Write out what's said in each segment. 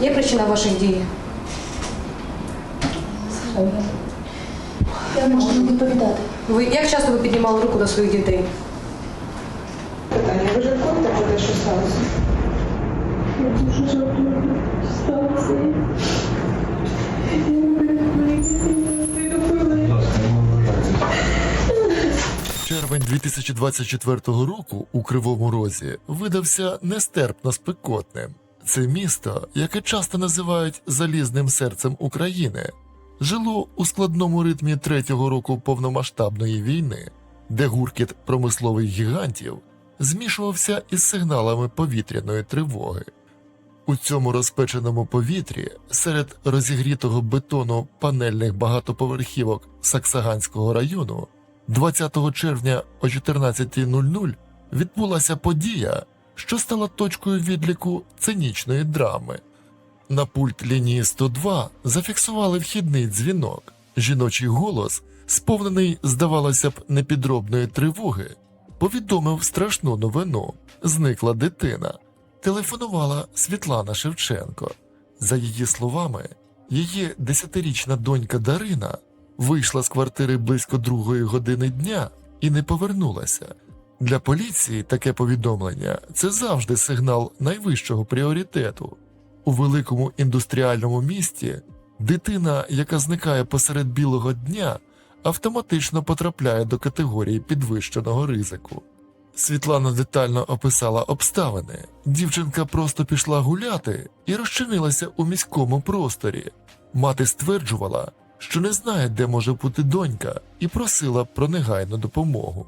Є причина ваших дій? Я можу не відповідати. Ви як часто ви піднімали руку до своїх дітей? Питання. Ви жартуєте про те, що сталося? Я дуже жартую. Сталося. Червень 2024 року у Кривому Розі видався нестерпно спекотним. Це місто, яке часто називають залізним серцем України, жило у складному ритмі третього року повномасштабної війни, де гуркіт промислових гігантів змішувався із сигналами повітряної тривоги. У цьому розпеченому повітрі серед розігрітого бетону панельних багатоповерхівок Саксаганського району 20 червня о 14.00 відбулася подія, що стала точкою відліку цинічної драми. На пульт лінії 102 зафіксували вхідний дзвінок. Жіночий голос, сповнений, здавалося б, непідробної тривоги, повідомив страшну новину: зникла дитина. Телефонувала Світлана Шевченко. За її словами, її десятирічна донька Дарина вийшла з квартири близько другої години дня і не повернулася. Для поліції таке повідомлення це завжди сигнал найвищого пріоритету. У великому індустріальному місті дитина, яка зникає посеред білого дня, автоматично потрапляє до категорії підвищеного ризику. Світлана детально описала обставини. Дівчинка просто пішла гуляти і розчинилася у міському просторі. Мати стверджувала, що не знає, де може бути донька, і просила про негайну допомогу.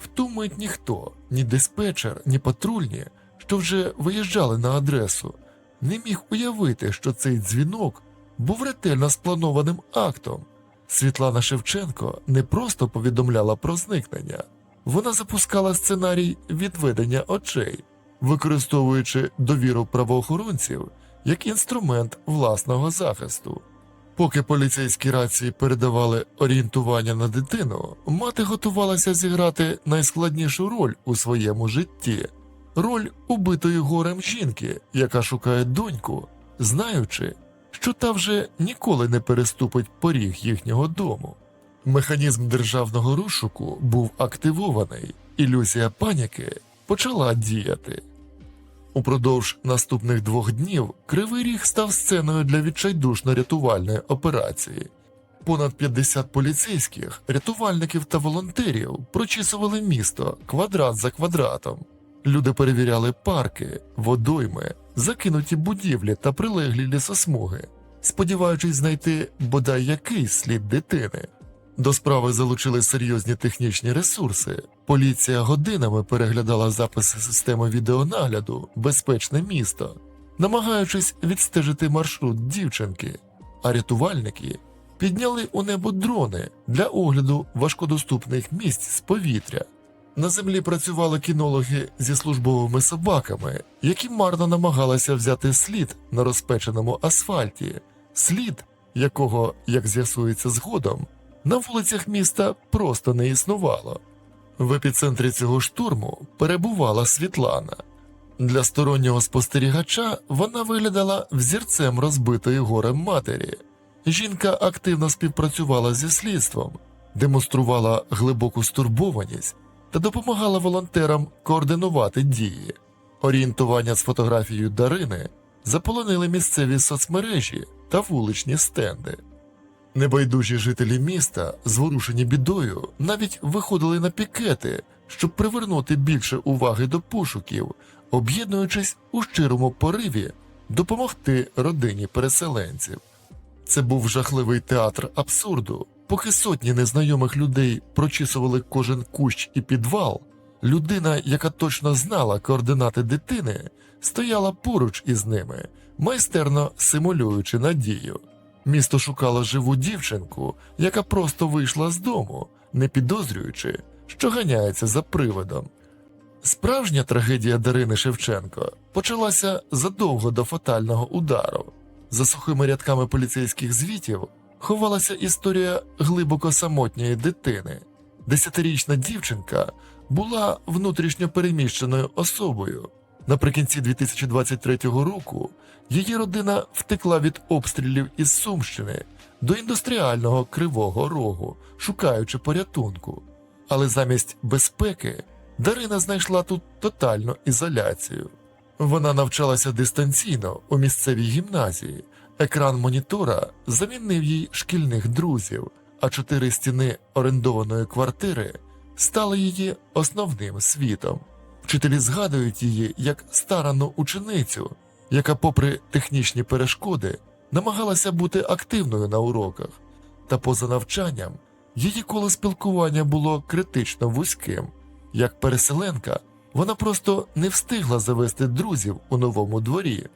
В ту мить ніхто, ні диспетчер, ні патрульні, що вже виїжджали на адресу, не міг уявити, що цей дзвінок був ретельно спланованим актом. Світлана Шевченко не просто повідомляла про зникнення, вона запускала сценарій відведення очей, використовуючи довіру правоохоронців як інструмент власного захисту. Поки поліцейські рації передавали орієнтування на дитину, мати готувалася зіграти найскладнішу роль у своєму житті роль убитої горем жінки, яка шукає доньку, знаючи, що та вже ніколи не переступить поріг їхнього дому. Механізм державного розшуку був активований, ілюзія паніки почала діяти. Упродовж наступних двох днів Кривий Ріг став сценою для відчайдушно-рятувальної операції. Понад 50 поліцейських, рятувальників та волонтерів прочісували місто квадрат за квадратом. Люди перевіряли парки, водойми, закинуті будівлі та прилеглі лісосмуги, сподіваючись знайти бодай якийсь слід дитини. До справи залучили серйозні технічні ресурси. Поліція годинами переглядала записи системи відеонагляду Безпечне місто, намагаючись відстежити маршрут дівчинки, а рятувальники підняли у небо дрони для огляду важкодоступних місць з повітря. На землі працювали кінологи зі службовими собаками, які марно намагалися взяти слід на розпеченому асфальті, слід якого, як з'ясується згодом, на вулицях міста просто не існувало. В епіцентрі цього штурму перебувала Світлана. Для стороннього спостерігача вона виглядала взірцем розбитої горем матері. Жінка активно співпрацювала зі слідством, демонструвала глибоку стурбованість та допомагала волонтерам координувати дії. Орієнтування з фотографією Дарини заполонили місцеві соцмережі та вуличні стенди. Небайдужі жителі міста, зворушені бідою, навіть виходили на пікети, щоб привернути більше уваги до пошуків, об'єднуючись у щирому пориві допомогти родині переселенців. Це був жахливий театр абсурду. Поки сотні незнайомих людей прочісували кожен кущ і підвал, людина, яка точно знала координати дитини, стояла поруч із ними, майстерно симулюючи надію. Місто шукало живу дівчинку, яка просто вийшла з дому, не підозрюючи, що ганяється за приводом. Справжня трагедія Дарини Шевченко почалася задовго до фатального удару. За сухими рядками поліцейських звітів ховалася історія глибоко самотньої дитини. Десятирічна дівчинка була внутрішньо переміщеною особою. Наприкінці 2023 року її родина втекла від обстрілів із Сумщини до індустріального кривого рогу, шукаючи порятунку. Але замість безпеки Дарина знайшла тут тотальну ізоляцію. Вона навчалася дистанційно у місцевій гімназії. Екран монітора замінив їй шкільних друзів, а чотири стіни орендованої квартири стали її основним світом. Вчителі згадують її як старанну ученицю, яка, попри технічні перешкоди, намагалася бути активною на уроках, та поза навчанням її коло спілкування було критично вузьким. Як переселенка, вона просто не встигла завести друзів у новому дворі.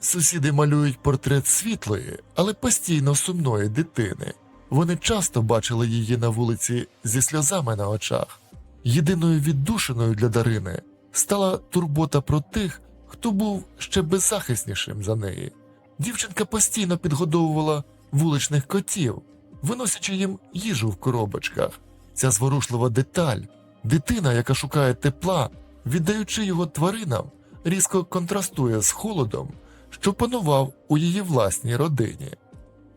Сусіди малюють портрет світлої, але постійно сумної дитини. Вони часто бачили її на вулиці зі сльозами на очах. Єдиною віддушиною для Дарини стала турбота про тих, хто був ще беззахиснішим за неї. Дівчинка постійно підгодовувала вуличних котів, виносячи їм їжу в коробочках. Ця зворушлива деталь, дитина, яка шукає тепла, віддаючи його тваринам, різко контрастує з холодом, що панував у її власній родині.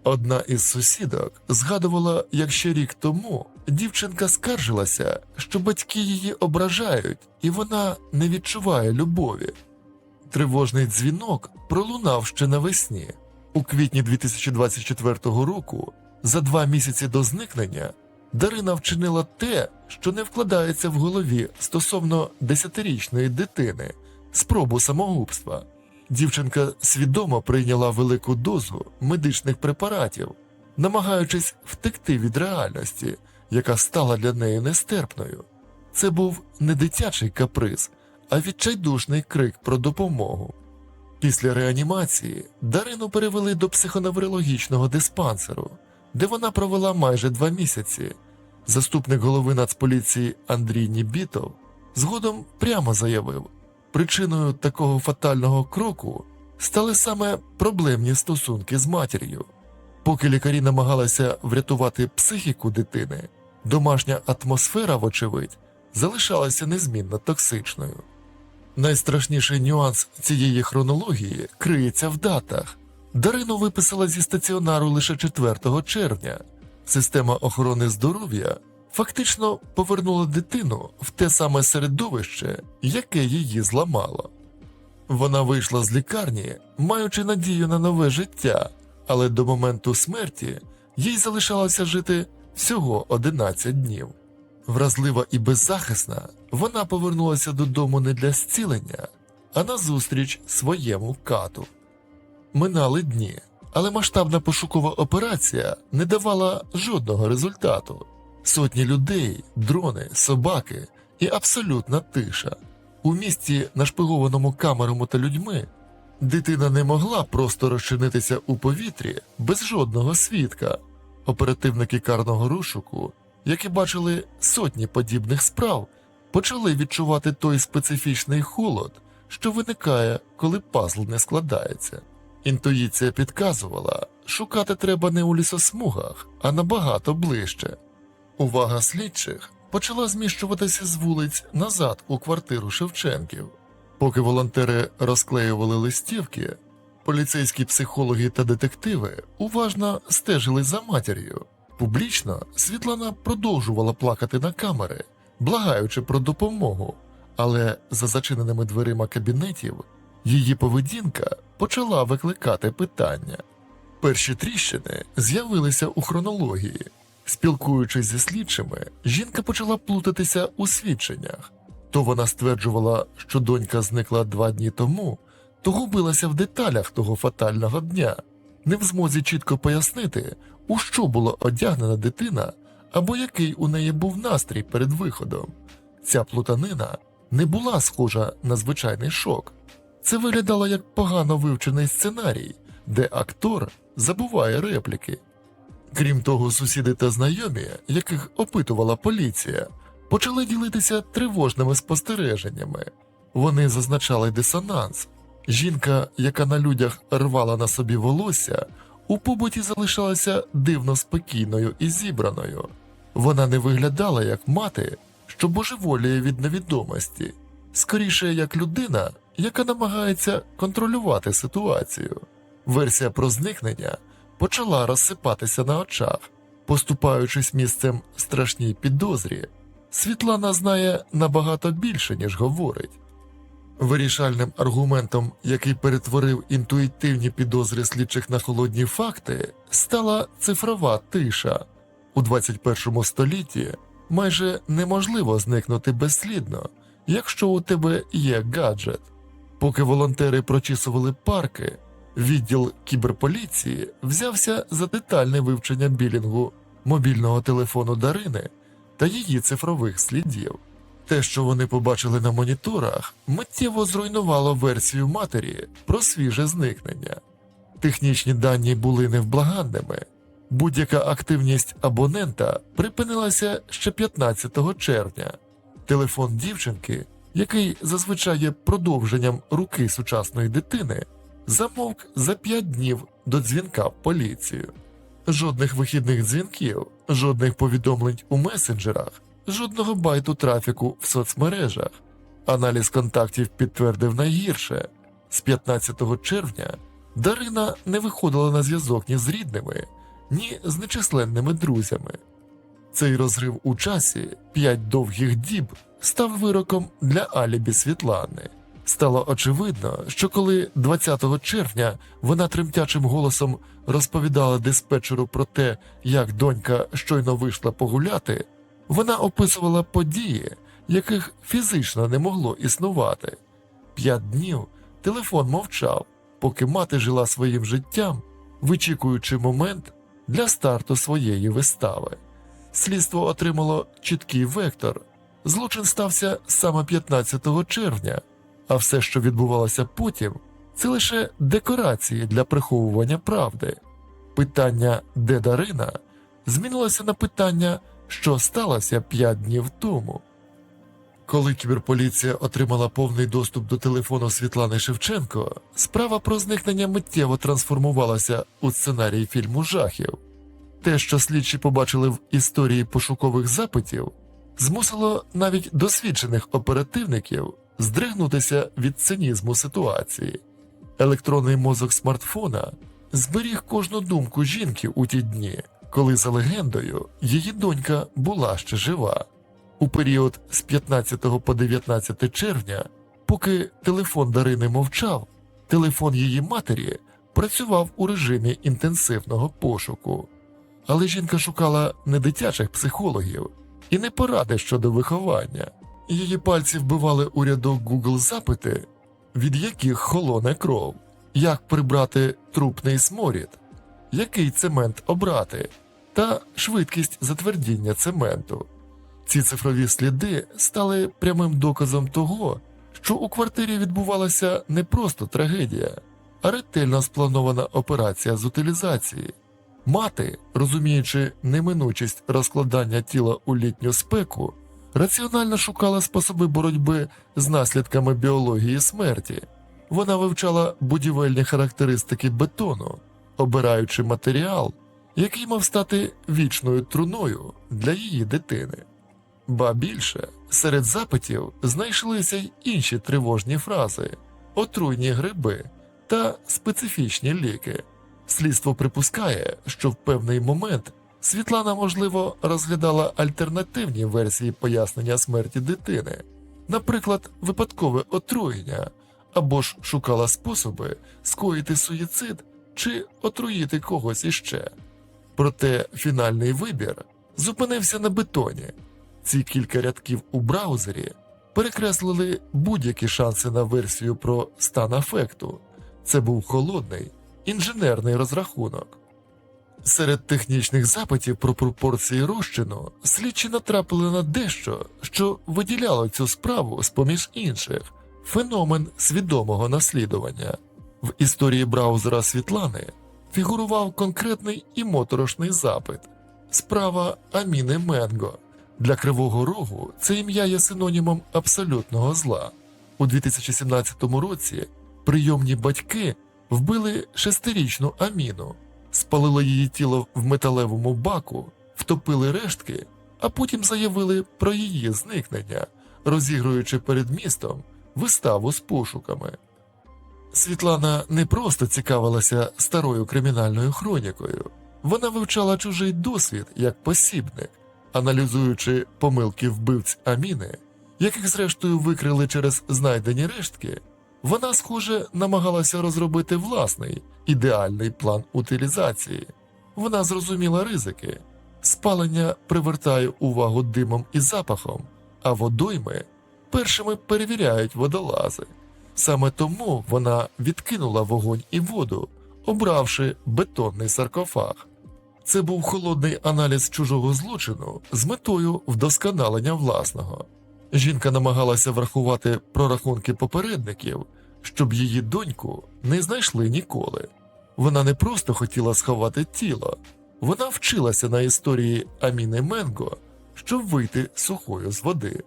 Одна із сусідок згадувала, як ще рік тому дівчинка скаржилася, що батьки її ображають, і вона не відчуває любові. Тривожний дзвінок пролунав ще навесні. У квітні 2024 року, за два місяці до зникнення, Дарина вчинила те, що не вкладається в голові стосовно десятирічної дитини спробу самогубства. Дівчинка свідомо прийняла велику дозу медичних препаратів, намагаючись втекти від реальності, яка стала для неї нестерпною. Це був не дитячий каприз, а відчайдушний крик про допомогу. Після реанімації Дарину перевели до психоневрологічного диспансеру, де вона провела майже два місяці. Заступник голови Нацполіції Андрій Нібітов згодом прямо заявив, причиною такого фатального кроку стали саме проблемні стосунки з матір'ю. Поки лікарі намагалися врятувати психіку дитини, домашня атмосфера, вочевидь, залишалася незмінно токсичною. Найстрашніший нюанс цієї хронології криється в датах. Дарину виписала зі стаціонару лише 4 червня. Система охорони здоров'я фактично повернула дитину в те саме середовище, яке її зламало. Вона вийшла з лікарні, маючи надію на нове життя, але до моменту смерті їй залишалося жити всього 11 днів. Вразлива і беззахисна, вона повернулася додому не для зцілення, а назустріч своєму кату. Минали дні, але масштабна пошукова операція не давала жодного результату. Сотні людей, дрони, собаки і абсолютна тиша. У місті, нашпигованому камерами та людьми, дитина не могла просто розчинитися у повітрі без жодного свідка. Оперативники карного розшуку, які бачили сотні подібних справ, почали відчувати той специфічний холод, що виникає, коли пазл не складається. Інтуїція підказувала, шукати треба не у лісосмугах, а набагато ближче. Увага слідчих почала зміщуватися з вулиць назад у квартиру Шевченків. Поки волонтери розклеювали листівки, поліцейські психологи та детективи уважно стежили за матір'ю. Публічно Світлана продовжувала плакати на камери, благаючи про допомогу, але за зачиненими дверима кабінетів її поведінка почала викликати питання. Перші тріщини з'явилися у хронології. Спілкуючись зі слідчими, жінка почала плутатися у свідченнях. То вона стверджувала, що донька зникла два дні тому, то губилася в деталях того фатального дня, не в змозі чітко пояснити, у що була одягнена дитина або який у неї був настрій перед виходом. Ця плутанина не була схожа на звичайний шок. Це виглядало як погано вивчений сценарій, де актор забуває репліки. Крім того, сусіди та знайомі, яких опитувала поліція, почали ділитися тривожними спостереженнями. Вони зазначали дисонанс. Жінка, яка на людях рвала на собі волосся, у побуті залишалася дивно спокійною і зібраною. Вона не виглядала як мати, що божеволіє від невідомості. скоріше як людина, яка намагається контролювати ситуацію. Версія про зникнення почала розсипатися на очах, поступаючись місцем страшній підозрі. Світлана знає набагато більше, ніж говорить. Вирішальним аргументом, який перетворив інтуїтивні підозри слідчих на холодні факти, стала цифрова тиша. У 21 столітті майже неможливо зникнути безслідно, якщо у тебе є гаджет. Поки волонтери прочісували парки, відділ кіберполіції взявся за детальне вивчення білінгу мобільного телефону Дарини та її цифрових слідів. Те, що вони побачили на моніторах, миттєво зруйнувало версію матері про свіже зникнення. Технічні дані були невблаганними. Будь-яка активність абонента припинилася ще 15 червня. Телефон дівчинки, який зазвичай є продовженням руки сучасної дитини, замовк за 5 днів до дзвінка в поліцію. Жодних вихідних дзвінків, жодних повідомлень у месенджерах, жодного байту трафіку в соцмережах. Аналіз контактів підтвердив найгірше. З 15 червня Дарина не виходила на зв'язок ні з рідними, ні з нечисленними друзями. Цей розрив у часі п'ять довгих діб став вироком для алібі Світлани. Стало очевидно, що коли 20 червня вона тремтячим голосом розповідала диспетчеру про те, як донька щойно вийшла погуляти, вона описувала події, яких фізично не могло існувати. П'ять днів телефон мовчав, поки мати жила своїм життям, вичікуючи момент для старту своєї вистави. Слідство отримало чіткий вектор. Злочин стався саме 15 червня, а все, що відбувалося потім, це лише декорації для приховування правди. Питання де Дарина змінилося на питання, що сталося 5 днів тому. Коли кіберполіція отримала повний доступ до телефону Світлани Шевченко, справа про зникнення миттєво трансформувалася у сценарій фільму жахів. Те, що слідчі побачили в історії пошукових запитів, змусило навіть досвідчених оперативників здригнутися від цинізму ситуації. Електронний мозок смартфона зберіг кожну думку жінки у ті дні, коли за легендою її донька була ще жива. У період з 15 по 19 червня, поки телефон Дарини мовчав, телефон її матері працював у режимі інтенсивного пошуку. Але жінка шукала не дитячих психологів і не поради щодо виховання. Її пальці вбивали у рядок Google запити, від яких холоне кров, як прибрати трупний сморід, який цемент обрати, та швидкість затвердіння цементу. Ці цифрові сліди стали прямим доказом того, що у квартирі відбувалася не просто трагедія, а ретельно спланована операція з утилізації. Мати, розуміючи неминучість розкладання тіла у літню спеку, раціонально шукала способи боротьби з наслідками біології смерті. Вона вивчала будівельні характеристики бетону, обираючи матеріал, який мав стати вічною труною для її дитини. Ба більше, серед запитів знайшлися й інші тривожні фрази, отруйні гриби та специфічні ліки. Слідство припускає, що в певний момент Світлана, можливо, розглядала альтернативні версії пояснення смерті дитини, наприклад, випадкове отруєння, або ж шукала способи скоїти суїцид чи отруїти когось іще. Проте фінальний вибір зупинився на бетоні. Ці кілька рядків у браузері перекреслили будь-які шанси на версію про стан афекту. Це був холодний інженерний розрахунок. Серед технічних запитів про пропорції розчину слідчі натрапили на дещо, що виділяло цю справу з поміж інших феномен свідомого наслідування. В історії браузера Світлани фігурував конкретний і моторошний запит справа Аміни Менго. Для Кривого Рогу це ім'я є синонімом абсолютного зла. У 2017 році прийомні батьки вбили шестирічну Аміну, спалили її тіло в металевому баку, втопили рештки, а потім заявили про її зникнення, розігруючи перед містом виставу з пошуками. Світлана не просто цікавилася старою кримінальною хронікою, вона вивчала чужий досвід як посібник, аналізуючи помилки вбивць Аміни, яких зрештою викрили через знайдені рештки, вона, схоже, намагалася розробити власний ідеальний план утилізації. Вона зрозуміла ризики. Спалення привертає увагу димом і запахом, а водойми першими перевіряють водолази. Саме тому вона відкинула вогонь і воду, обравши бетонний саркофаг. Це був холодний аналіз чужого злочину з метою вдосконалення власного. Жінка намагалася врахувати прорахунки попередників, щоб її доньку не знайшли ніколи. Вона не просто хотіла сховати тіло, вона вчилася на історії Аміни Менго, щоб вийти сухою з води.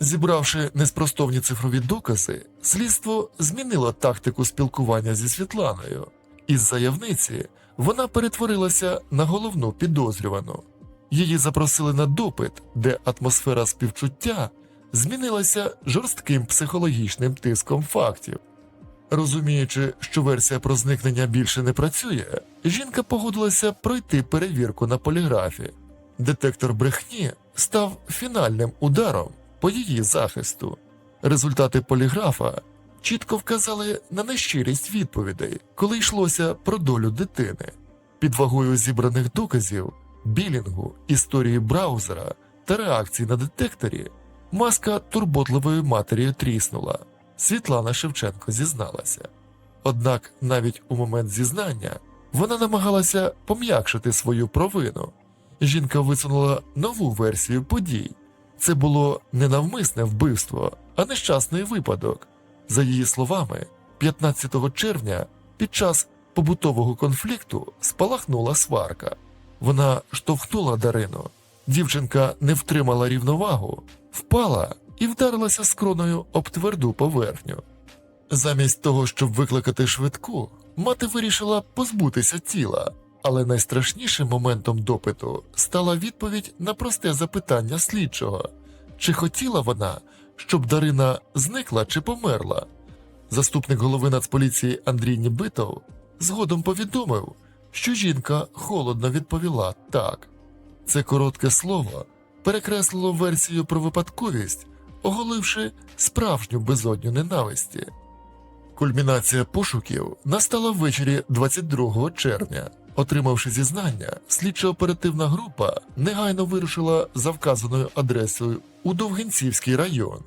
Зібравши неспростовні цифрові докази, слідство змінило тактику спілкування зі Світланою. Із заявниці вона перетворилася на головну підозрювану. Її запросили на допит, де атмосфера співчуття змінилася жорстким психологічним тиском фактів. Розуміючи, що версія про зникнення більше не працює, жінка погодилася пройти перевірку на поліграфі. Детектор брехні став фінальним ударом по її захисту. Результати поліграфа чітко вказали на нещирість відповідей, коли йшлося про долю дитини. Під вагою зібраних доказів, білінгу, історії браузера та реакцій на детекторі, маска турботливої матері тріснула. Світлана Шевченко зізналася. Однак навіть у момент зізнання вона намагалася пом'якшити свою провину. Жінка висунула нову версію подій. Це було не навмисне вбивство, а нещасний випадок. За її словами, 15 червня під час побутового конфлікту спалахнула сварка. Вона штовхнула Дарину. Дівчинка не втримала рівновагу, впала і вдарилася скроною об тверду поверхню. Замість того, щоб викликати швидку, мати вирішила позбутися тіла, але найстрашнішим моментом допиту стала відповідь на просте запитання слідчого: чи хотіла вона, щоб Дарина зникла чи померла? Заступник голови Нацполіції Андрій Нібитов згодом повідомив, що жінка холодно відповіла так. Це коротке слово перекреслило версію про випадковість, оголивши справжню безодню ненависті. Кульмінація пошуків настала ввечері 22 червня. Отримавши зізнання, слідчо-оперативна група негайно вирушила за вказаною адресою у Довгинцівський район.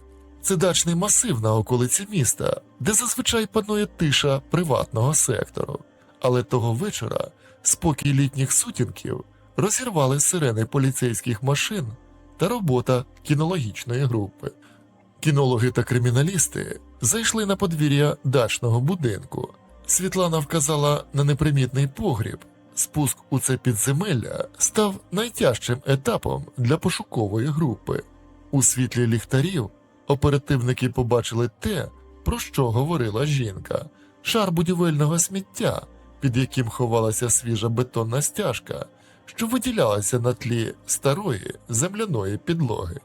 Це дачний масив на околиці міста, де зазвичай панує тиша приватного сектору. Але того вечора спокій літніх сутінків розірвали сирени поліцейських машин та робота кінологічної групи. Кінологи та криміналісти зайшли на подвір'я дачного будинку. Світлана вказала на непримітний погріб. Спуск у це підземелля став найтяжчим етапом для пошукової групи. У світлі ліхтарів оперативники побачили те, про що говорила жінка: шар будівельного сміття, під яким ховалася свіжа бетонна стяжка, що виділялася на тлі старої земляної підлоги.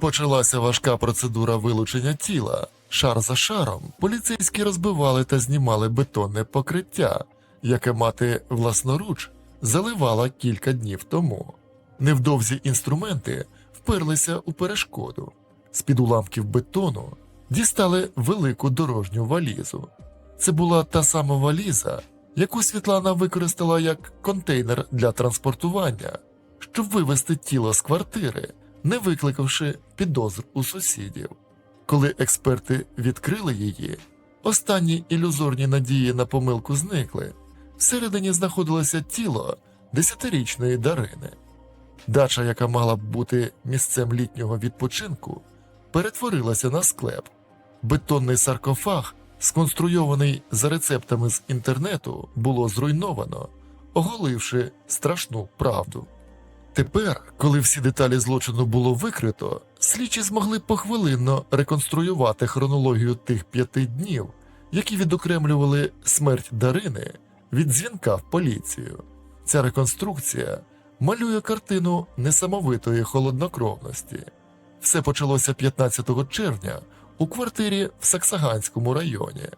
Почалася важка процедура вилучення тіла. Шар за шаром поліцейські розбивали та знімали бетонне покриття, яке мати власноруч заливала кілька днів тому. Невдовзі інструменти вперлися у перешкоду. З-під уламків бетону дістали велику дорожню валізу. Це була та сама валіза, яку Світлана використала як контейнер для транспортування, щоб вивезти тіло з квартири, не викликавши підозр у сусідів. Коли експерти відкрили її, останні ілюзорні надії на помилку зникли. Всередині знаходилося тіло десятирічної Дарини. Дача, яка мала б бути місцем літнього відпочинку, перетворилася на склеп. Бетонний саркофаг, сконструйований за рецептами з інтернету, було зруйновано, оголивши страшну правду. Тепер, коли всі деталі злочину було викрито, слідчі змогли похвилинно реконструювати хронологію тих п'яти днів, які відокремлювали смерть Дарини від дзвінка в поліцію. Ця реконструкція малює картину несамовитої холоднокровності. Все почалося 15 червня у квартирі в Саксаганському районі.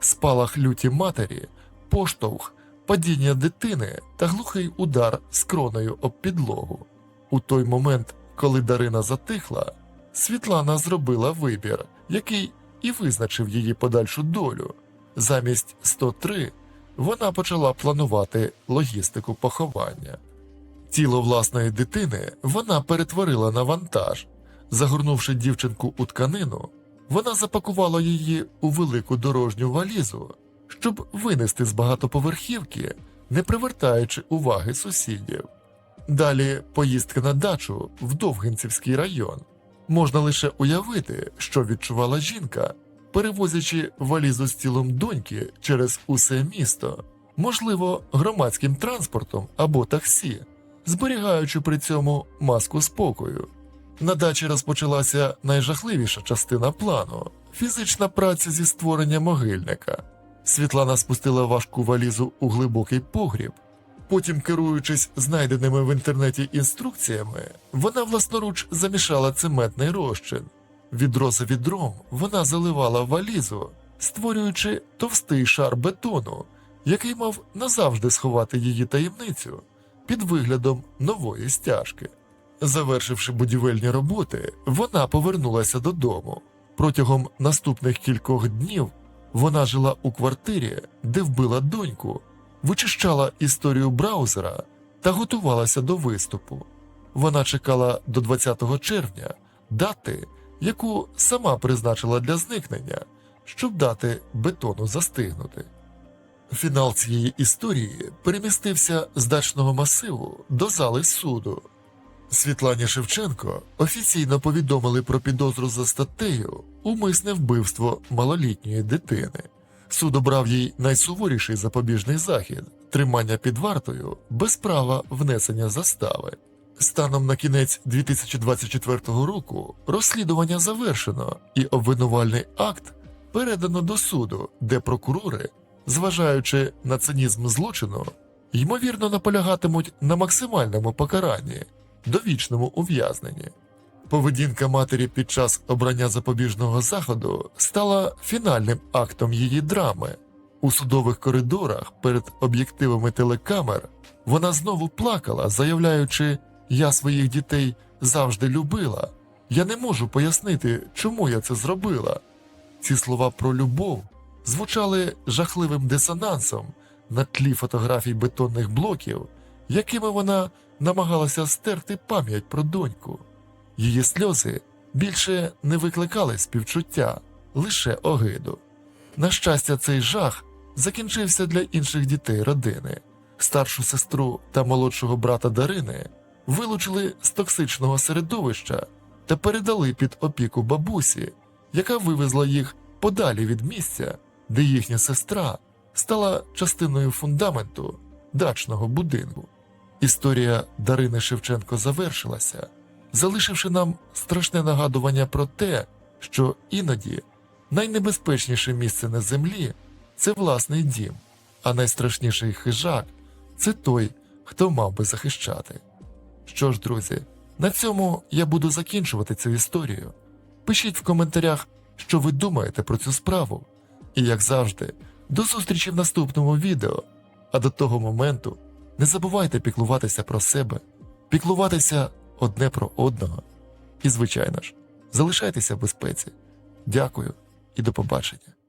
Спалах люті матері, поштовх, падіння дитини та глухий удар скроною об підлогу. У той момент, коли Дарина затихла, Світлана зробила вибір, який і визначив її подальшу долю. Замість 103 вона почала планувати логістику поховання. Тіло власної дитини вона перетворила на вантаж. Загорнувши дівчинку у тканину, вона запакувала її у велику дорожню валізу, щоб винести з багатоповерхівки, не привертаючи уваги сусідів. Далі поїздка на дачу в Довгинцівський район. Можна лише уявити, що відчувала жінка, перевозячи валізу з тілом доньки через усе місто, можливо, громадським транспортом або таксі, зберігаючи при цьому маску спокою. На дачі розпочалася найжахливіша частина плану фізична праця зі створення могильника. Світлана спустила важку валізу у глибокий погріб. Потім, керуючись знайденими в інтернеті інструкціями, вона власноруч замішала цементний розчин. Відро за відром вона заливала валізу, створюючи товстий шар бетону, який мав назавжди сховати її таємницю під виглядом нової стяжки. Завершивши будівельні роботи, вона повернулася додому. Протягом наступних кількох днів вона жила у квартирі, де вбила доньку, вичищала історію браузера та готувалася до виступу. Вона чекала до 20 червня дати, яку сама призначила для зникнення, щоб дати бетону застигнути. Фінал цієї історії перемістився з дачного масиву до зали суду. Світлані Шевченко офіційно повідомили про підозру за статтею умисне вбивство малолітньої дитини. Суд обрав їй найсуворіший запобіжний захід тримання під вартою без права внесення застави. Станом на кінець 2024 року розслідування завершено і обвинувальний акт передано до суду, де прокурори, зважаючи на цинізм злочину, ймовірно наполягатимуть на максимальному покаранні довічному ув'язненні. Поведінка матері під час обрання запобіжного заходу стала фінальним актом її драми. У судових коридорах перед об'єктивами телекамер вона знову плакала, заявляючи: Я своїх дітей завжди любила. Я не можу пояснити, чому я це зробила. Ці слова про любов звучали жахливим дисонансом на тлі фотографій бетонних блоків, якими вона намагалася стерти пам'ять про доньку. Її сльози більше не викликали співчуття, лише огиду. На щастя, цей жах закінчився для інших дітей родини. Старшу сестру та молодшого брата Дарини вилучили з токсичного середовища та передали під опіку бабусі, яка вивезла їх подалі від місця, де їхня сестра стала частиною фундаменту дачного будинку. Історія Дарини Шевченко завершилася, залишивши нам страшне нагадування про те, що іноді найнебезпечніше місце на землі це власний дім, а найстрашніший хижак це той, хто мав би захищати. Що ж, друзі, на цьому я буду закінчувати цю історію. Пишіть в коментарях, що ви думаєте про цю справу. І, як завжди, до зустрічі в наступному відео. А до того моменту не забувайте піклуватися про себе, піклуватися одне про одного. І, звичайно ж, залишайтеся в безпеці. Дякую і до побачення.